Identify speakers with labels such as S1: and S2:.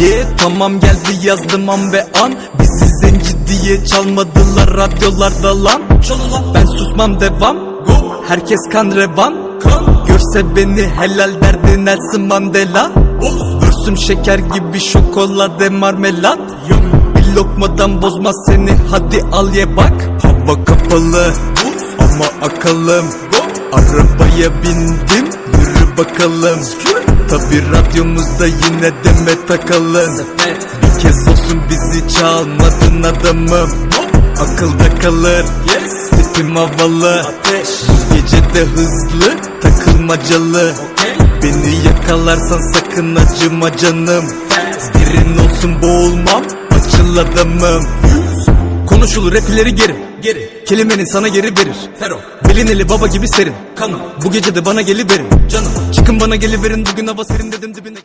S1: Ye tamam geldi yazdım an ve an. Bizi zenci diye çalmadılar radyolarda lan. Ben susmam devam. Herkes kan revan. Görse beni helal derdi Nelson Mandela. Görsüm şeker gibi şokolade marmelat. Bir lokmadan bozmaz seni hadi al ye bak. Hava kapalı. Ama akalım. Arabaya bindim yürü bakalım Tabi radyomuzda yine deme takalım. Bir kez olsun bizi çalmadın adamım Akılda kalır. Tipim havalı. Bu gece de hızlı takılmacalı. Beni yakalarsan sakın acıma canım. Derin olsun boğulmam. Açıl adamım Konuşulur rapileri geri Geri Kelimenin sana geri verir. Fero. Belineli baba gibi serin. Kanım. Bu gece de bana geliverin. Canım. Çıkın bana geliverin. Bugün hava serin dedim dibine